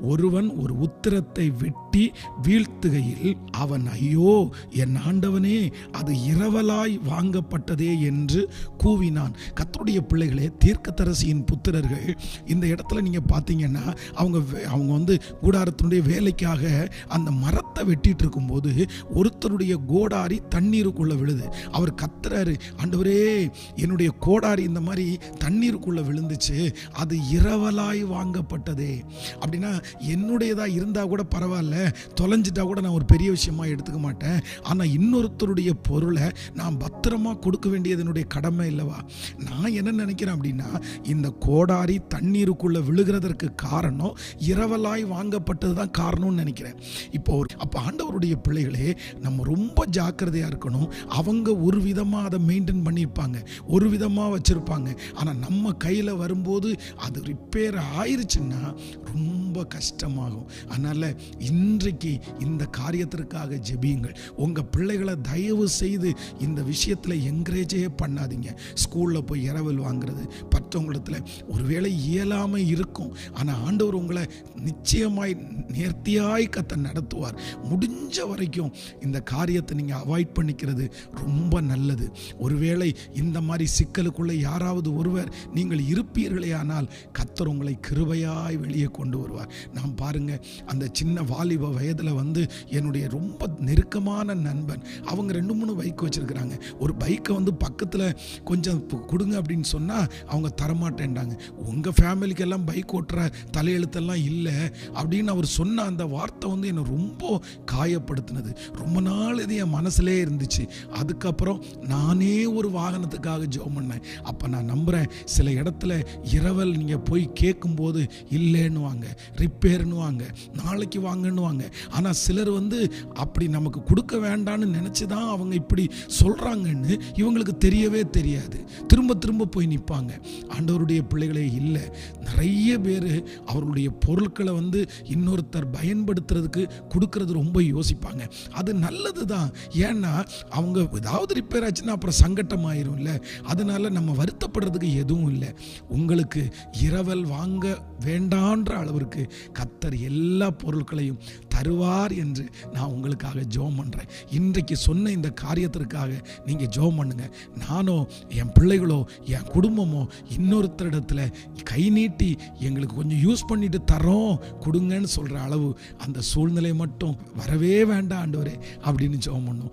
ஒருவன் ஒரு உத்திரத்தை வெட்டி வீழ்த்துகையில் அவன் ஐயோ என் ஆண்டவனே அது இரவலாய் வாங்கப்பட்டதே என்று கூவினான். கத்தருடைய பிள்ளைகளே தீர்க்கத்தரசியின் புத்திரர்கள் இந்த இடத்துல நீங்கள் பார்த்தீங்கன்னா அவங்க வே- அவங்க வந்து கூடாரத்தினுடைய வேலைக்காக அந்த மரத்தை வெட்டிட்டு இருக்கும்போது ஒருத்தருடைய கோடாரி தண்ணீருக்குள்ளே விழுது. அவர் கத்துறாரு ஆண்டவரே என்னுடைய கோடாரி இந்த மாதிரி தண்ணீருக்குள்ளே விழுந்துச்சு அது இரவலாய் வாங்கப்பட்டதே. அப்படின்னா என்னுடையதாக இருந்தால் கூட பரவாயில்ல தொலைஞ்சிட்டா கூட நான் ஒரு பெரிய விஷயமா எடுத்துக்க மாட்டேன். ஆனால் இன்னொருத்தருடைய பொருளை நான் பத்திரமா கொடுக்க வேண்டியது என்னுடைய கடமை இல்லவா? நான் என்ன நினைக்கிறேன் அப்படின்னா இந்த கோடாரி தண்ணீருக்குள்ளே விழுகிறதற்கு காரணம் இரவலாய் வாங்கப்பட்டது தான் காரணம்னு நினைக்கிறேன். இப்போ ஒரு- அப்போ ஆண்டவருடைய பிள்ளைகளே நம்ம ரொம்ப ஜாக்கிரதையாக இருக்கணும். அவங்க ஒரு விதமாக அதை மெயின்டைன் பண்ணியிருப்பாங்க. ஒரு விதமாக வச்சுருப்பாங்க. ஆனால் நம்ம கையில் வரும்போது அது ரிப்பேர் ஆயிருச்சுன்னா ரொம்ப கஷ்டமாகும். அதனால் இன்றைக்கு இந்த காரியத்திற்காக ஜெபியுங்கள். உங்கள் பிள்ளைகளை தயவு செய்து இந்த விஷயத்தில் என்கரேஜே பண்ணாதீங்க. ஸ்கூலில் போய் இரவல் வாங்குறது பற்றவங்களிடத்துல ஒருவேளை இயலாமல் இருக்கும். ஆனால் ஆண்டவர் உங்களை நிச்சயமாய் நேர்த்தியாய் கத்த நடத்துவார். முடிஞ்ச வரைக்கும் இந்த காரியத்தை நீங்கள் அவாய்ட் பண்ணிக்கிறது ரொம்ப நல்லது. ஒருவேளை இந்த மாதிரி சிக்கலுக்குள்ளே யாராவது ஒருவர் நீங்கள் இருப்பீர்களே ஆனால் கத்தர் உங்களை கிருபையாய் வெளியே கொண்டு வருவார். நான் பாருங்க அந்த சின்ன வாலிப வயதில் வந்து என்னுடைய ரொம்ப நெருக்கமான நண்பன். அவங்க ரெண்டு மூணு பைக் வச்சுருக்குறாங்க. ஒரு பைக்கை வந்து பக்கத்தில் கொஞ்சம் கொடுங்க அப்படின்னு சொன்னால் அவங்க தரமாட்டேன்டாங்க. உங்கள் ஃபேமிலிக்கெல்லாம் பைக் ஓட்டுற தலையெழுத்தெல்லாம் இல்லை அப்படின்னு அவர் சொன்ன அந்த வார்த்தை வந்து என்னை ரொம்ப காயப்படுத்தினது. ரொம்ப நாள் இது என் மனசுலே இருந்துச்சு. அதுக்கப்புறம் நானே ஒரு வாகனத்துக்காக ஜோம் பண்ணேன். அப்போ நான் நம்புகிறேன் சில இடத்துல இரவல் நீங்கள் போய் கேட்கும்போது இல்லைன்னுவாங்க. ரிப்பேர்னுவாங்க நாளைக்கு வாங்கன்னுவாங்க. ஆனால் சிலர் வந்து அப்படி நமக்கு கொடுக்க வேண்டான்னு நினச்சி தான் அவங்க இப்படி சொல்கிறாங்கன்னு இவங்களுக்கு தெரியவே தெரியாது. திரும்ப திரும்ப போய் நிற்பாங்க ஆண்டவருடைய பிள்ளைகளே இல்லை. நிறைய பேர் அவருடைய பொருட்களை வந்து இன்னொருத்தர் பயன்படுத்துறதுக்கு கொடுக்கறது ரொம்ப யோசிப்பாங்க. அது நல்லது தான். ஏன்னா அவங்க ஏதாவது ரிப்பேர் ஆச்சுன்னா அப்புறம் சங்கட்டம் ஆயிரும்ல அதனால் நம்ம வருத்தப்படுறதுக்கு எதுவும் இல்லை. உங்களுக்கு இரவல் வாங்க வேண்டான்ற அளவிற்கு கத்தர் எல்லா பொருட்களையும் தருவார் என்று நான் உங்களுக்காக ஜெபம் பண்ணுறேன் இன்றைக்கு சொன்ன இந்த காரியத்திற்காக நீங்கள் ஜெபம் பண்ணுங்க. நானோ என் பிள்ளைகளோ என் குடும்பமோ இன்னொருத்தரிடத்துல கை நீட்டி எங்களுக்கு கொஞ்சம் யூஸ் பண்ணிட்டு தரோம் கொடுங்கன்னு சொல்கிற அளவு அந்த சூழ்நிலை மட்டும் வரவே வேண்டாம் ஆண்டவரே அப்படின்னு ஜெபம் பண்ணும்